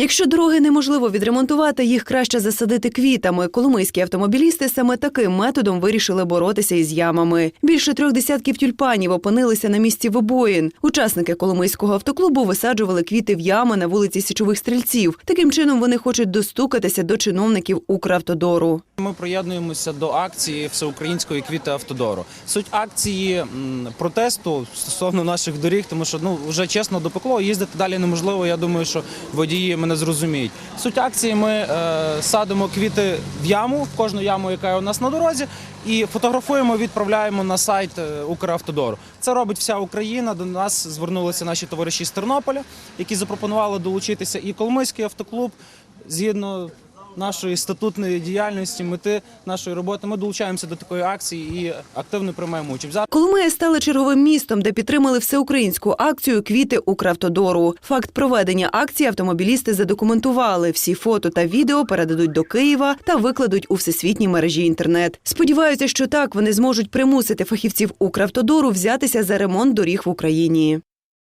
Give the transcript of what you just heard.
Якщо дороги неможливо відремонтувати, їх краще засадити квітами. Коломийські автомобілісти саме таким методом вирішили боротися із ямами. Більше трьох десятків тюльпанів опинилися на місці вибоїн. Учасники Коломийського автоклубу висаджували квіти в ями на вулиці Січових стрільців. Таким чином вони хочуть достукатися до чиновників Укравтодору. Ми приєднуємося до акції всеукраїнської квіти автодору. Суть акції протесту стосовно наших доріг, тому що ну вже чесно допекло, їздити далі неможливо. Я думаю, що водії мене зрозуміють. Суть акції ми е, садимо квіти в яму, в кожну яму, яка у нас на дорозі, і фотографуємо, відправляємо на сайт е, Укравтодору. Це робить вся Україна. До нас звернулися наші товариші з Тернополя, які запропонували долучитися, і Коломийський автоклуб згідно нашої статутної діяльності, мети нашої роботи. Ми долучаємося до такої акції і активно приймаємо участь. Коломия стала черговим містом, де підтримали всеукраїнську акцію Квіти Укравтодору. Факт проведення акції автомобілісти задокументували. Всі фото та відео передадуть до Києва та викладуть у всесвітній мережі інтернет. Сподіваються, що так вони зможуть примусити фахівців Укравтодору взятися за ремонт доріг в Україні.